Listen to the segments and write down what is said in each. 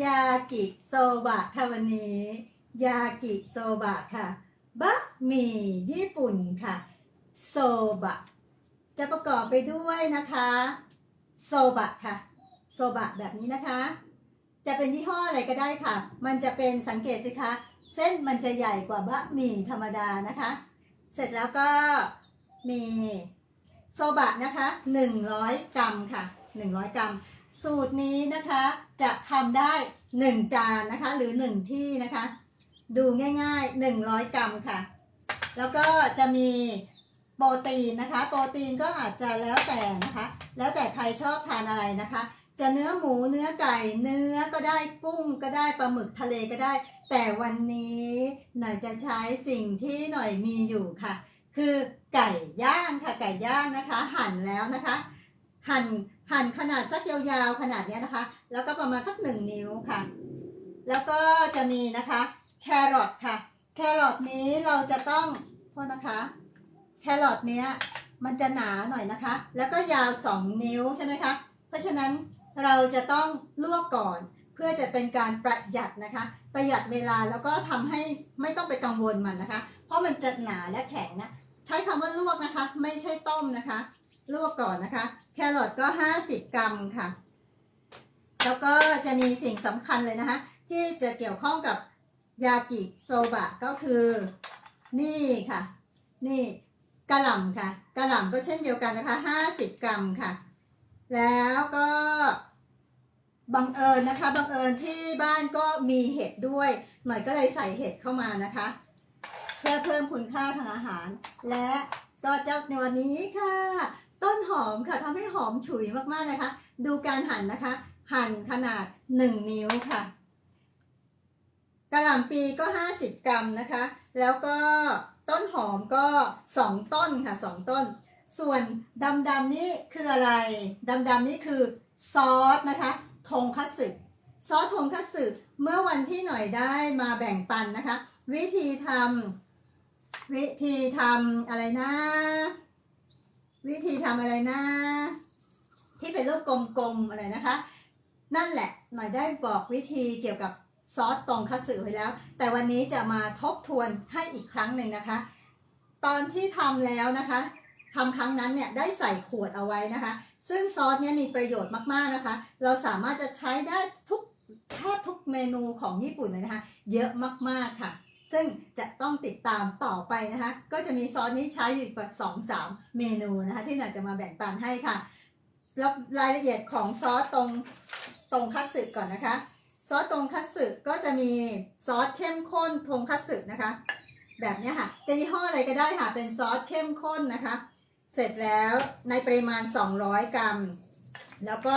ยากิโซบะค่ะวันนี้ ยากิโซบะค่ะ บะหมี่ญี่ปุ่นค่ะ โซบะ จะประกอบไปด้วยนะคะ โซบะค่ะ โซบะแบบนี้นะคะ จะเป็นยี่ห้ออะไรก็ได้ค่ะ มันจะเป็นสังเกตสิคะ เส้นมันจะใหญ่กว่าบะหมี่ธรรมดานะคะ เสร็จแล้วก็มีโซบะนะคะ 100 กรัมค่ะ 100 กรัม สูตรนี้นะคะจะทำได้ 1 จานนะคะ หรือ 1 ที่นะคะ ดูง่ายๆ 100 กรัมค่ะ แล้วก็จะมีโปรตีนนะคะ โปรตีนก็อาจจะแล้วแต่นะคะ แล้วแต่ใครชอบทานอะไรนะคะ จะเนื้อหมูเนื้อไก่เนื้อก็ได้กุ้งก็ได้ปลาหมึกทะเลก็ได้ แต่วันนี้หน่อยจะใช้สิ่งที่หน่อยมีอยู่ค่ะ คือไก่ย่างค่ะไก่ย่างนะคะ หั่นแล้วนะคะ หั่นหั่นขนาดสักยาวๆขนาดเนี้ยนะคะ แล้วก็ประมาณสักหนึ่งนิ้วค่ะ แล้วก็จะมีนะคะแครอทค่ะ แครอทนี้เราจะต้องโทษนะคะ แครอทเนี้ยมันจะหนาหน่อยนะคะ แล้วก็ยาว 2 นิ้วใช่ไหมคะ เพราะฉะนั้นเราจะต้องลวกก่อนเพื่อจะเป็นการประหยัดนะคะ ประหยัดเวลาแล้วก็ทำให้ไม่ต้องไปกังวลมันนะคะ เพราะมันจะหนาและแข็งนะ ใช้คำว่าลวกนะคะ ไม่ใช่ต้มนะคะ ลวกก่อนนะคะ รอทก็ 50 กรัมค่ะ แล้วก็จะมีสิ่งสำคัญเลยนะคะ ที่จะเกี่ยวข้องกับยากิโซบะก็คือ นี่ค่ะ นี่กระหล่ำค่ะกระหล่ำก็เช่นเดียวกันนะคะ 50 กรัมค่ะ แล้วก็บังเอิญนะคะบังเอิญที่บ้านก็มีเห็ดด้วย หน่อยก็เลยใส่เห็ดเข้ามานะคะ เพื่อเพิ่มคุณค่าทางอาหารและ ก็เจ้าในวันนี้ค่ะ ต้นหอมค่ะทำให้หอมฉุยมากๆนะคะ ดูการหั่นนะคะ หั่นขนาด 1 นิ้วค่ะกระหล่ำปีก็ 50 กรัมนะคะ แล้วก็ต้นหอมก็ 2 ต้นค่ะ 2 ต้น ส่วนดำๆนี่คืออะไรดำๆนี่คือซอสนะคะทงคัตสึซอสทงคัตสึเมื่อวันที่หน่อยได้มาแบ่งปันนะคะ วิธีทำ วิธีทำอะไรนะ วิธีทำอะไรนะ ที่เป็นรูปกลมๆอะไรนะคะ นั่นแหละหน่อยได้บอกวิธีเกี่ยวกับซอสตรงคัตสึไว้แล้ว แต่วันนี้จะมาทบทวนให้อีกครั้งหนึ่งนะคะ ตอนที่ทำแล้วนะคะทำครั้งนั้นเนี่ยได้ใส่ขวดเอาไว้นะคะ ซึ่งซอสเนี่ยมีประโยชน์มากๆนะคะ เราสามารถจะใช้ได้ทุกแทบทุกเมนูของญี่ปุ่นเลยนะคะ เยอะมากๆค่ะ ซึ่งจะต้องติดตามต่อไปนะคะ ก็จะมีซอสนี้ใช้อยู่กว่าสองสามเมนูนะคะ ที่หน่อยจะมาแบ่งปันให้ค่ะแล้วรายละเอียดของซอสตรงตรงคัตสึก่อนนะคะ ซอสตรงคัตสึก็จะมีซอสเข้มข้นทงคัตสึนะคะ แบบนี้ค่ะจะยี่ห้ออะไรก็ได้ค่ะ เป็นซอสเข้มข้นนะคะ เสร็จแล้วในปริมาณ 200 กรัม แล้วก็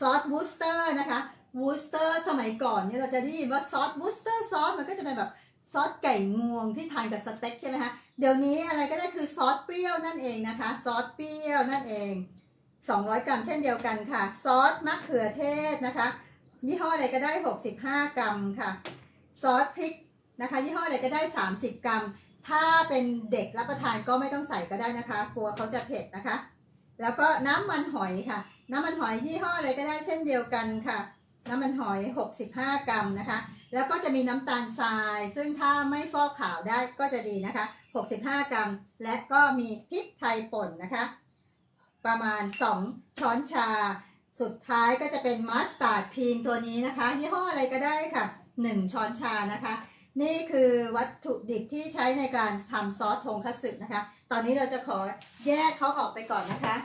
ซอสวูสเตอร์นะคะวูสเตอร์สมัยก่อนเนี่ยเราจะได้ยินว่าซอสวูสเตอร์ซอสมันก็จะเป็นแบบ ซอสไก่งวงที่ทานกับสเต็กใช่ไหมคะเดี๋ยวนี้อะไรก็ได้คือซอสเปรี้ยวนั่นเองนะคะซอสเปรี้ยวนั่นเอง 200 กรัมเช่นเดียวกันค่ะ ซอสมะเขือเทศนะคะ ยี่ห้ออะไรก็ได้ 65 กรัมค่ะ ซอสพริกนะคะ ยี่ห้ออะไรก็ได้ 30 กรัม ถ้าเป็นเด็กรับประทานก็ไม่ต้องใส่ก็ได้นะคะกลัวเขาจะเผ็ดนะคะ แล้วก็น้ำมันหอยค่ะ น้ำมันหอยยี่ห้ออะไรก็ได้เช่นเดียวกันค่ะ น้ำมันหอย 65 กรัมนะคะ แล้วก็จะมีน้ำตาลทราย ซึ่งถ้าไม่ฟอกขาวได้ก็จะดีนะคะ 65 กรัม และก็มีพริกไทยป่นนะคะ ประมาณ 2 ช้อนชา สุดท้ายก็จะเป็นมัสตาร์ดครีมตัวนี้นะคะ ยี่ห้ออะไรก็ได้ค่ะ 1 ช้อนชานะคะ นี่คือวัตถุดิบที่ใช้ในการทำซอสทงคัตสึนะคะ ตอนนี้เราจะขอแยกเขาออกไปก่อนนะคะ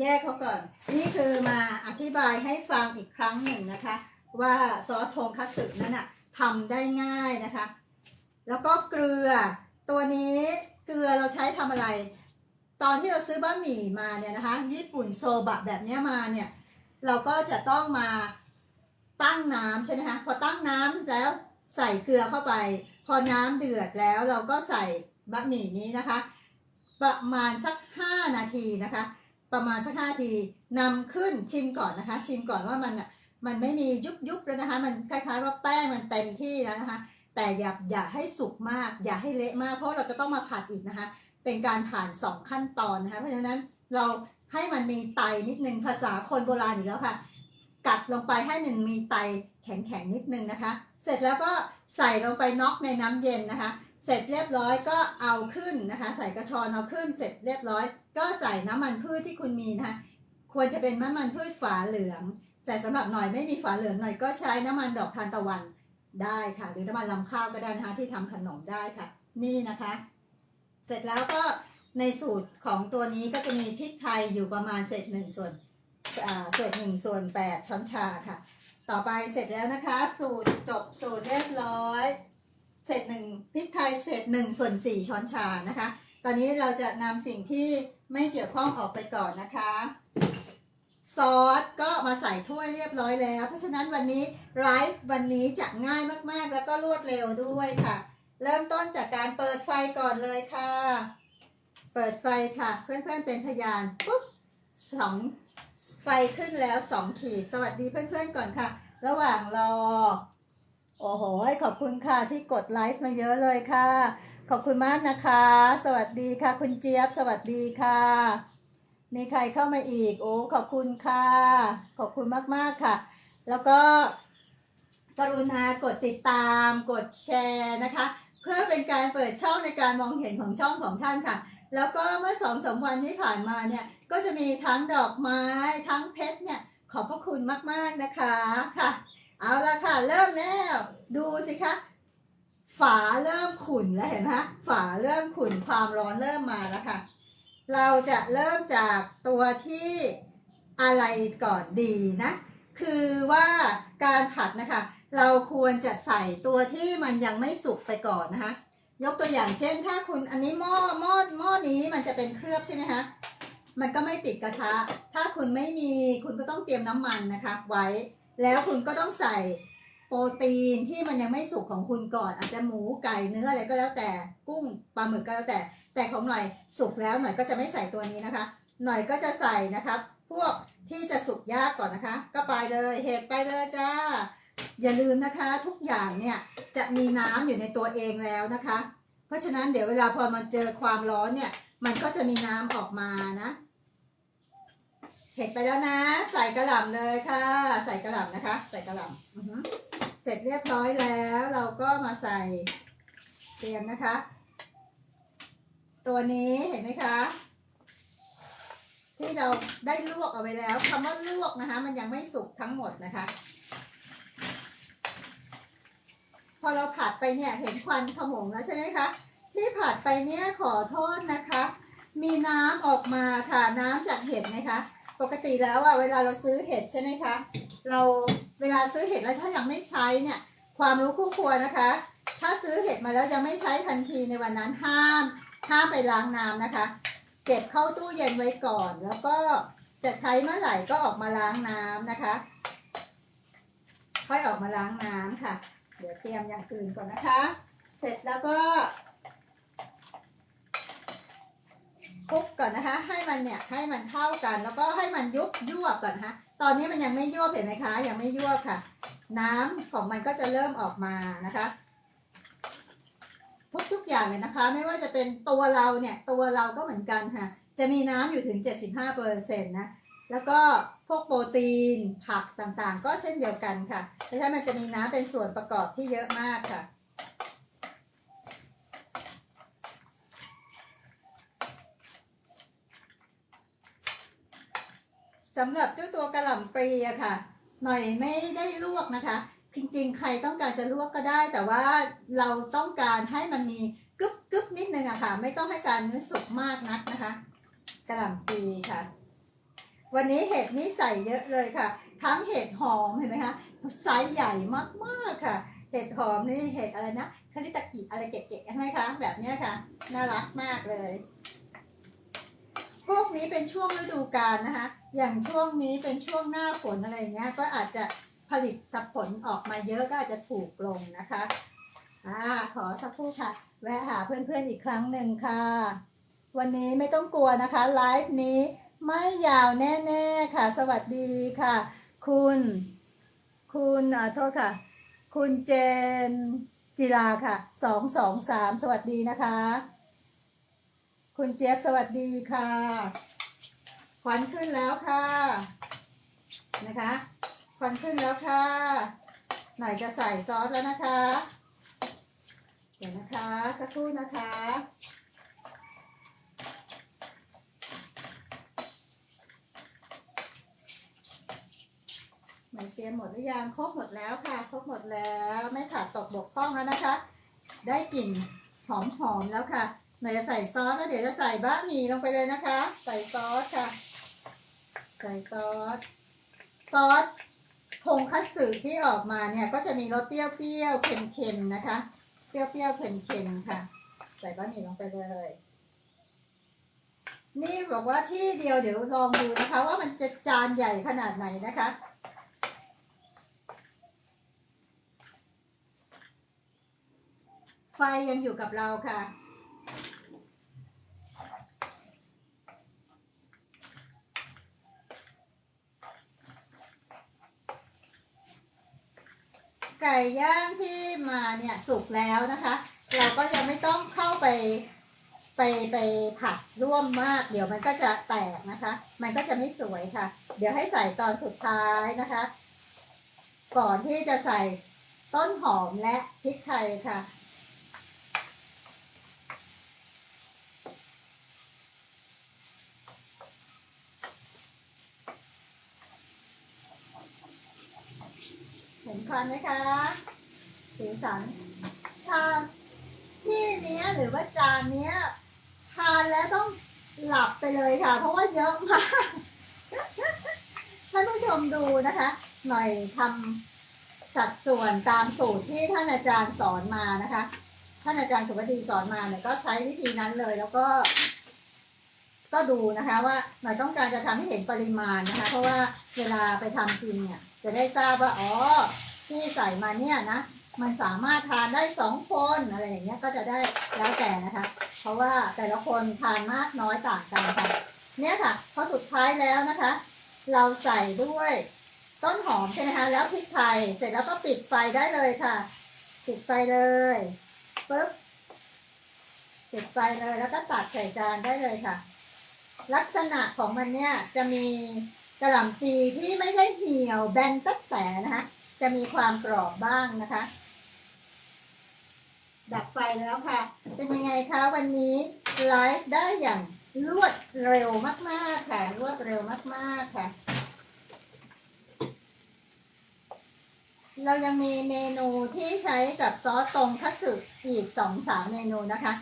แยกเขาก่อน นี่คือมาอธิบายให้ฟังอีกครั้งหนึ่งนะคะ ว่าซอสทงคัตสึนั้นอะทำได้ง่ายนะคะ แล้วก็เกลือตัวนี้เกลือเราใช้ทำอะไร ตอนที่เราซื้อบะหมี่มาเนี่ยนะคะ ญี่ปุ่นโซบะแบบนี้มาเนี่ยเราก็จะต้องมาตั้งน้ำใช่ไหมคะพอตั้งน้ำแล้วใส่เกลือเข้าไป พอน้ำเดือดแล้วเราก็ใส่บะหมี่นี้นะคะ ประมาณสัก 5 นาทีนะคะ ประมาณสัก5นาทีนำขึ้นชิมก่อนนะคะ ชิมก่อนว่ามันอะ มันไม่มียุบยุบแล้วนะคะ มันคล้ายๆว่าแป้งมันเต็มที่แล้วนะคะ แต่อย่าอย่าให้สุกมาก อย่าให้เละมาก เพราะเราจะต้องมาผัดอีกนะคะ เป็นการผ่าน 2 ขั้นตอนนะคะ เพราะฉะนั้นเราให้มันมีไตนิดนึงภาษาคนโบราณอีกแล้วค่ะ กัดลงไปให้มันมีไตแข็งๆนิดนึงนะคะ เสร็จแล้วก็ใส่ลงไปน็อกในน้ำเย็นนะคะ เสร็จเรียบร้อยก็เอาขึ้นนะคะ ใส่กระชอนเอาขึ้น เสร็จเรียบร้อย ก็ใส่น้ำมันพืชที่คุณมีนะคะ ควรจะเป็นน้ำมันพืชฝาเหลือง แต่สำหรับหน่อยไม่มีฝาเหลืองหน่อยก็ใช้น้ำมันดอกทานตะวันได้ค่ะ หรือน้ำมันลำข้าวก็ได้นะคะที่ทำขนมได้ค่ะ นี่นะคะ เสร็จแล้วก็ในสูตรของตัวนี้ก็จะมีพริกไทยอยู่ประมาณเศษหนึ่งส่วนอ่าเศษหนึ่งส่วนแปดช้อนชาค่ะ ต่อไปเสร็จแล้วนะคะ สูตรจบสูตรเรียบร้อยเศษหนึ่งพริกไทยเศษหนึ่งส่วนสี่ช้อนชานะคะ ตอนนี้เราจะนำสิ่งที่ไม่เกี่ยวข้องออกไปก่อนนะคะ ซอสก็มาใส่ถ้วยเรียบร้อยแล้ว เพราะฉะนั้นวันนี้ไลฟ์วันนี้จะง่ายมากๆ แล้วก็รวดเร็วด้วยค่ะ เริ่มต้นจากการเปิดไฟก่อนเลยค่ะ เปิดไฟค่ะ เพื่อนๆเป็นพยานปุ๊บสองไฟขึ้นแล้วสองขีด สวัสดีเพื่อนๆก่อนค่ะ ระหว่างรอ โอ้โหขอบคุณค่ะที่กดไลฟ์มาเยอะเลยค่ะ ขอบคุณมากนะคะ สวัสดีค่ะ คุณเจี๊ยบ สวัสดีค่ะ มีใครเข้ามาอีก โอ้ขอบคุณค่ะ ขอบคุณมาก ๆ ค่ะ แล้วก็กรุณากดติดตามกดแชร์นะคะ เพื่อเป็นการเปิดช่องในการมองเห็นของช่องของท่านค่ะ แล้วก็เมื่อสองสมวันที่ผ่านมาเนี่ย ก็จะมีทั้งดอกไม้ทั้งเพชรเนี่ย ขอบพระคุณมาก ๆ นะคะค่ะ เอาละค่ะ เริ่มแล้ว ดูสิคะฝาเริ่มขุ่นแล้วเห็นไหมฝาเริ่มขุ่นความร้อนเริ่มมาแล้วค่ะ เราจะเริ่มจากตัวที่อะไรก่อนดีนะ คือว่าการผัดนะคะ เราควรจะใส่ตัวที่มันยังไม่สุกไปก่อนนะคะ ยกตัวอย่างเช่น ถ้าคุณอันนี้หม้อหม้อหม้อนี้มันจะเป็นเคลือบใช่ไหมคะมันก็ไม่ติดกระทะ ถ้าคุณไม่มีคุณก็ต้องเตรียมน้ำมันนะคะ ไว้ แล้วคุณก็ต้องใส่ โปรตีนที่มันยังไม่สุกของคุณก่อน อาจจะหมูไก่เนื้ออะไรก็แล้วแต่กุ้งปลาหมึกก็แล้วแต่ แต่ของหน่อยสุกแล้วหน่อยก็จะไม่ใส่ตัวนี้นะคะ หน่อยก็จะใส่นะคะพวกที่จะสุกยากก่อนนะคะ ก็ไปเลยเห็ดไปเลยจ้า อย่าลืมนะคะ ทุกอย่างเนี่ยจะมีน้ำอยู่ในตัวเองแล้วนะคะ เพราะฉะนั้นเดี๋ยวเวลาพอมันเจอความร้อนเนี่ยมันก็จะมีน้ำออกมานะเห็ดไปแล้วนะ ใส่กระหล่ำเลยค่ะ ใส่กระหล่ำนะคะ ใส่กระหล่ำอือหือเส ร็จเรียบร้อยแล้วเราก็มาใส่เตรียมนะคะ ตัวนี้เห็นไหมคะ ที่เราได้ลวกเอาไว้แล้วคำว่าลวกนะคะ มันยังไม่สุกทั้งหมดนะคะ พอเราผัดไปเนี่ยเห็นควันขโมงแล้วใช่ไหมคะ ที่ผัดไปเนี่ยขอโทษนะคะ มีน้ำออกมาค่ะน้ำจากเห็ดนะคะ ปกติแล้วอะเวลาเราซื้อเห็ดใช่ไหมคะ เราเวลาซื้อเห็ดแล้วถ้ายังไม่ใช้เนี่ยความรู้คู่ครัวนะคะ ถ้าซื้อเห็ดมาแล้วยังไม่ใช้ทันทีในวันนั้นห้ามห้ามไปล้างน้ำนะคะ เก็บเข้าตู้เย็นไว้ก่อน แล้วก็จะใช้เมื่อไหร่ก็ออกมาล้างน้ำนะคะ ค่อยออกมาล้างน้ำค่ะ เดี๋ยวเตรียมอย่างอื่นก่อนนะคะ เสร็จแล้วก็ คลุกก่อนนะคะ ให้มันเนี่ยให้มันเข้ากัน แล้วก็ให้มันยุบยวบก่อนนะคะตอนนี้มันยังไม่ยวบเห็นไหมคะ ยังไม่ยวบค่ะ น้ำของมันก็จะเริ่มออกมานะคะ ทุกๆอย่างเลยนะคะ ไม่ว่าจะเป็นตัวเราเนี่ยตัวเราก็เหมือนกันค่ะ จะมีน้ำอยู่ถึง 75เปอร์เซ็นต์นะแล้วก็พวกโปรตีนผักต่างๆ ก็เช่นเดียวกันค่ะเพราะฉะนั้นมันจะมีน้ำเป็นส่วนประกอบที่เยอะมากค่ะ สำหรับเจ้าตัวกระหล่ำปลีอะค่ะ หน่อยไม่ได้ลวกนะคะ จริงๆ ใครต้องการจะลวกก็ได้ แต่ว่าเราต้องการให้มันมีกึบกึบนิดนึงอะค่ะ ไม่ต้องให้การเนื้อสุกมากนักนะคะกระหล่ำปลีค่ะ วันนี้เห็ดนี่ใส่เยอะเลยค่ะ ทั้งเห็ดหอมเห็นไหมคะไซส์ใหญ่มากๆค่ะ เห็ดหอมนี่เห็ดอะไรนะคาริตากิอะไรเก๋ๆใช่ไหมคะ แบบนี้ค่ะ น่ารักมากเลย พวกนี้เป็นช่วงฤดูกาลนะคะ อย่างช่วงนี้เป็นช่วงหน้าฝนอะไรเงี้ย ก็อาจจะผลิตผลออกมาเยอะก็อาจจะถูกลงนะคะอ่าขอสักครู่ค่ะ แวะหาเพื่อนๆอีกครั้งหนึ่งค่ะ วันนี้ไม่ต้องกลัวนะคะไลฟ์นี้ไม่ยาวแน่ๆค่ะ สวัสดีค่ะ คุณ คุณอ่าโทษค่ะ คุณเจนจิราค่ะสองสองสามสวัสดีนะคะ คุณเจี๊ยบสวัสดีค่ะควันขึ้นแล้วค่ะ นะคะควันขึ้นแล้วค่ะ ไหนจะใส่ซอสแล้วนะคะ เดี๋ยวนะคะ สักครู่นะคะมันเตรียมหมดหรือยังครบหมดแล้วค่ะครบหมดแล้วไม่ขาดตกบกพร่องแล้วนะคะ ได้กลิ่นหอมๆแล้วค่ะ หนจะใส่ซอสแล้วเดี๋ยวจะใส่บะหมี่ลงไปเลยนะคะ ใส่ซอสค่ะ ใส่ซอส ซอสทงคัตสึที่ออกมาเนี่ยก็จะมีรสเปรี้ยวๆเค็มๆนะคะ เปรี้ยวๆเค็มๆค่ะ ใส่บะหมี่ลงไปเลย นี่บอกว่าที่เดียวเดี๋ยวลองดูนะคะ ว่ามันจะจานใหญ่ขนาดไหนนะคะไฟยังอยู่กับเราค่ะ ก่ย่างที่มาเนี่ยสุกแล้วนะคะ เราก็ยังไม่ต้องเข้าไปไปไปผัดร่วมมาก เดี๋ยวมันก็จะแตกนะคะ มันก็จะไม่สวยค่ะ เดี๋ยวให้ใส่ตอนสุดท้ายนะคะ ก่อนที่จะใส่ต้นหอมและพริกไทยค่ะ เห็นควันไหมคะ สีสันทานที่เนี้ยหรือว่าจานเนี้ยทานแล้วต้องหลับไปเลยค่ะ เพราะว่าเยอะมากท่านผู้ชมดูนะคะ หน่อยทำสัดส่วนตามสูตรที่ท่านอาจารย์สอนมานะคะท่านอาจารย์สุวดีสอนมาเนี่ยก็ใช้วิธีนั้นเลยแล้วก็ ก็ดูนะคะ ว่าหน่อยต้องการจะทำให้เห็นปริมาณนะคะ เพราะว่าเวลาไปทำจริงเนี่ยจะได้ทราบว่าอ๋อ ที่ใส่มาเนี่ยนะ มันสามารถทานได้สองคนอะไรอย่างเงี้ยก็จะได้แล้วแต่นะคะ เพราะว่าแต่ละคนทานมากน้อยต่างกันค่ะ เนี่ยค่ะพอสุดท้ายแล้วนะคะ เราใส่ด้วยต้นหอมใช่ไหมคะแล้วพริกไทยเสร็จแล้วก็ปิดไฟได้เลยค่ะ ปิดไฟเลยปึ๊บปิดไฟเลยแล้วก็ตัดใส่จานได้เลยค่ะ ลักษณะของมันเนี่ยจะมีกระหล่ำปีที่ไม่ได้เหี่ยวแบนตัดแต่นะคะ จะมีความกรอบบ้างนะคะ ดับไฟแล้วค่ะ เป็นยังไงคะวันนี้ไลฟ์ได้อย่างรวดเร็วมาก ๆ ค่ะ รวดเร็วมาก ๆ ค่ะ เรายังมีเมนูที่ใช้กับซอสตรงคัตสึอีกสองสามเมนูนะคะ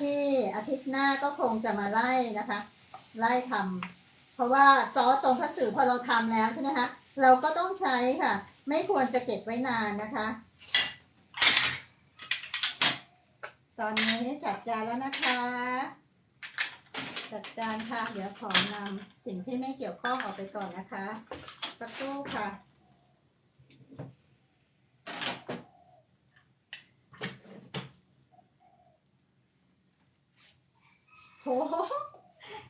ที่อาทิตย์หน้าก็คงจะมาไล่นะคะ ไล่ทำเพราะว่าซอสตรงคัตสึพอเราทำแล้วใช่ไหมคะ เราก็ต้องใช้ค่ะ ไม่ควรจะเก็บไว้นานนะคะ ตอนนี้จัดจานแล้วนะคะ จัดจานค่ะ เดี๋ยวขอนำสิ่งที่ไม่เกี่ยวข้องออกไปก่อนนะคะ สักครู่ค่ะโห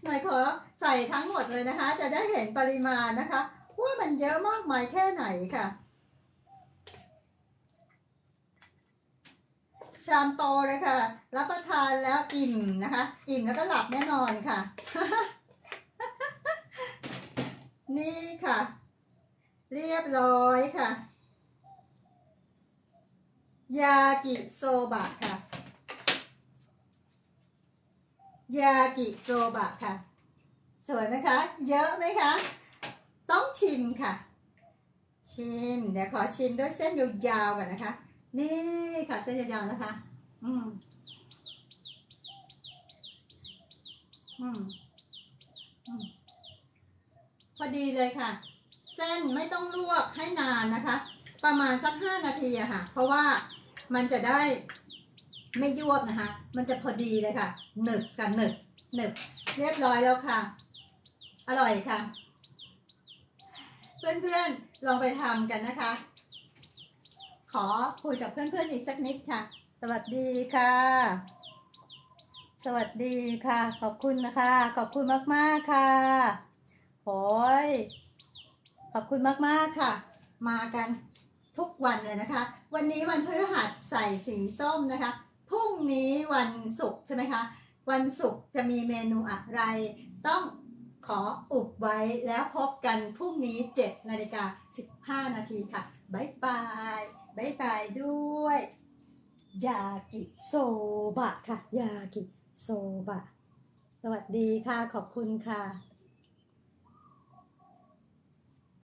หน่อยขอใส่ทั้งหมดเลยนะคะ จะได้เห็นปริมาณนะคะว่ามันเยอะมากมายแค่ไหนค่ะ ชามโตเลยค่ะ รับประทานแล้วอิ่มนะคะ อิ่มแล้วก็หลับแน่นอนค่ะ นี่ค่ะ เรียบร้อยค่ะ ยากิโซบะค่ะ ยากิโซบะค่ะ สวยไหมคะ เยอะไหมคะ ต้องชิมค่ะ ชิม เดี๋ยวขอชิมด้วยเส้นยาวๆก่อนนะคะ นี่ค่ะเส้นยาวๆนะคะ อืม อืม อืม พอดีเลยค่ะ เส้นไม่ต้องลวกให้นานนะคะ ประมาณสักห้านาทีอะค่ะ เพราะว่ามันจะได้ไม่ยวบนะคะ มันจะพอดีเลยค่ะ หนึบกับหนึบหนึบเรียบร้อยแล้วค่ะ อร่อยค่ะ เพื่อนๆ ลองไปทำกันนะคะ ขอคุยกับเพื่อนๆอีกสักนิดค่ะ สวัสดีค่ะ สวัสดีค่ะ ขอบคุณนะคะ ขอบคุณมากๆค่ะโอ้ยขอบคุณมากๆค่ะ มากันทุกวันเลยนะคะ วันนี้วันพฤหัสใส่สีส้มนะคะพรุ่งนี้วันศุกร์ใช่ไหมคะ วันศุกร์จะมีเมนูอะไร ต้องขออุบไว้แล้วพบกันพรุ่งนี้ 7 นาฬิกา 15 นาทีค่ะ บ๊ายบาย บายบายด้วย ยากิโซบะค่ะ ยากิโซบะ สวัสดีค่ะ ขอบคุณค่ะ